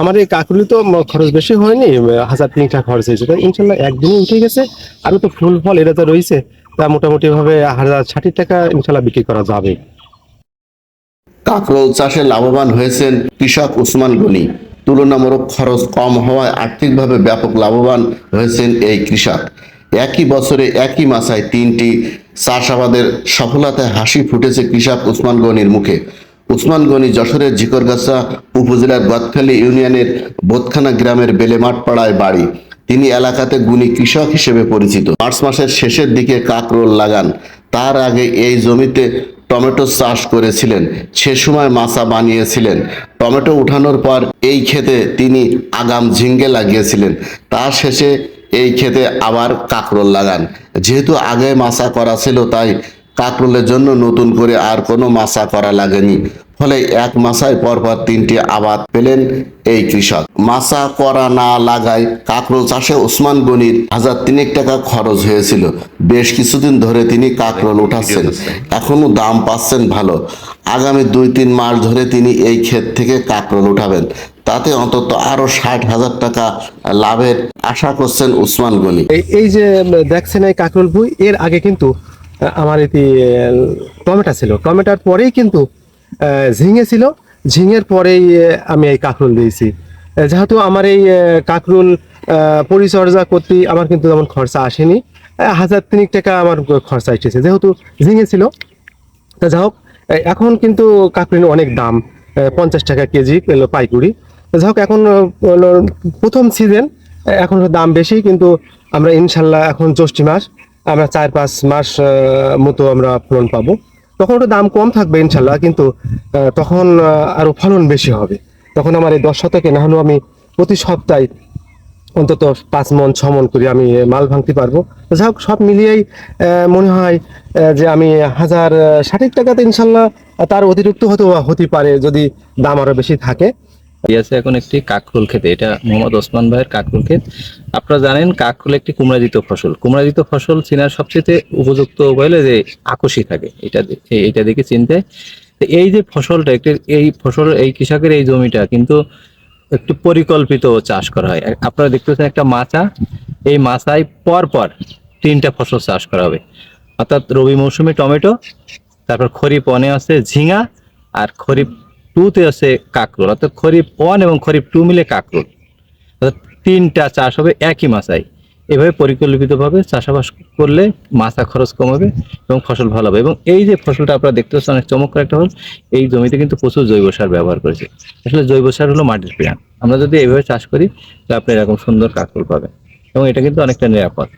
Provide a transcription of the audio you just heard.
আমার এই কাকুলি তো খরচ বেশি হয়নি হাজার তিন টাকা খরচ হয়েছে। তো ইনশাল্লাহ একদিনে উঠে গেছে আরও তো ফুল ফল, এটা তো রয়েছে। তা মোটামুটি ভাবে হাজার ষাট টাকা ইনশাল্লাহ বিক্রি করা যাবে। কাঁকরোল চাষে লাভবান হয়েছেন কৃষক উসমান গনি। তুলনামূলক খরচ কম হওয়ায় আর্থিকভাবে ব্যাপক লাভবান হয়েছেন এই কৃষক। একই বছরে একই মাসায় তিনটি চাষাবাদের সফলতায় হাসি ফুটেছে কৃষক উসমান গনির মুখে। উসমান গনি যশোরের ঝিকরগাছা উপজেলার গদখালী ইউনিয়নের বোতখানা গ্রামের বেলেমাঠ পাড়ায় বাড়ি। তিনি এলাকাতে গুণী কৃষক হিসেবে পরিচিত। মার্চ মাসের শেষের দিকে কাকরোল লাগান। তার আগে এই জমিতে টমেটো চাষ করেছিলেন। সে সময় মাছা বানিয়েছিলেন। টমেটো উঠানোর পর এই ক্ষেতে তিনি আগাম ঝিঙ্গে লাগিয়েছিলেন। তার শেষে এই ক্ষেতে আবার কাকরোল লাগান। যেহেতু আগে মাছা করা ছিল, তাই কাকরোলের জন্য নতুন করে আর কোনো মাছা করা লাগেনি। ফলে এক মাসায় পরপর তিনটি আবাদ পেলেন এই কৃষক। মাছা করা না লাগায় কাকরোল চাষে ওসমান গনির হাজার তিনেক টাকা খরচ হয়েছিল। বেশ কিছুদিন ধরে তিনি কাকরোল উঠাচ্ছেন। এখনও দাম পাচ্ছেন ভালো। আগামী দুই তিন মাস ধরে তিনি এই ক্ষেত থেকে কাকরোল উঠাবেন। তাতে অন্তত আরও ষাট হাজার টাকা লাভের আশা করছেন উসমান গনি। এই যে দেখছেন এই কাকরুল ভুই, এর আগে কিন্তু আমার এটি টমেটো ছিল। টমেটোর পরেই কিন্তু ঝিঙে ছিল। ঝিঙের পরেই আমি এই কাকরুল দিয়েছি। যেহেতু আমার এই কাকরুল পরিচর্যা করতে আমার কিন্তু তেমন খরচা আসেনি। হাজার তিনিক টাকা আমার খরচা এসেছে। যেহেতু ঝিঙে ছিল, তা যা হোক এখন কিন্তু কাকুরির অনেক দাম পঞ্চাশ টাকা কেজি পাইকুড়ি যাই হোক, এখন প্রথম সিজন এখন দাম বেশি, কিন্তু আমরা ইনশাল্লাহ এখন জ্যৈষ্ঠী মাস আমরা চার পাঁচ মাস মতো আমরা ফলন পাবো। তখন ওটা দাম কম থাকবে ইনশাল্লাহ কিন্তু তখন আহ, আরও ফলন বেশি হবে। তখন আমার এই দশ শতকে না হলেও আমি প্রতি সপ্তাহে অন্তত পাঁচ মন ছ মন করে আমি মাল ভাঙতে পারব। যাই হোক সব মিলিয়েই মনে হয় যে আমি হাজার আহ, ষাট টাকাতে ইনশাল্লাহ তার অতিরিক্ত হতে হতে পারে যদি দাম আরও বেশি থাকে। আছে এখন একটি কাকরুল ক্ষেতে, এটা মোহাম্মদ ওসমান ভাইয়ের কাকরুল ক্ষেত। আপনারা জানেন কাকরুল একটি কুমড়াজিত ফসল। কুমড়াজিত ফসল চেনার সবচেয়ে উপযুক্ত উপায় যে আকসি থাকে, এটা এটা দেখে চিনতে। এই যে ফসলটা, একটি এই ফসল, এই কৃষকের এই জমিটা কিন্তু একটু পরিকল্পিত চাষ করা হয়। আপনারা দেখতেছেন একটা মাচা, এই মাচায় পর পর তিনটা ফসল চাষ করা হবে। অর্থাৎ রবি মৌসুমে টমেটো, তারপর খরিফ ওয়ানে আছে ঝিঙা, আর খরিফ টুতে আছে কাকরোল, অর্থাৎ খরিফ ওয়ান এবং খরিফ টু মিলে কাকরোল। অর্থাৎ তিনটা চাষ হবে একই মাসায় এভাবে পরিকল্পিতভাবে চাষাবাস করলে মাছা খরচ কম হবে এবং ফসল ভালো হবে। এবং এই যে ফসলটা আপনারা দেখতে পাচ্ছেন, অনেক চমৎকার একটা হল এই জমিতে কিন্তু প্রচুর জৈব সার ব্যবহার করেছে। আসলে জৈব সার হলো মাটির প্রাণ আমরা যদি এইভাবে চাষ করি, তাহলে আপনি এরকম সুন্দর কাকরোল পাবেন। এবং এটা কিন্তু অনেকটা নিরাপদ।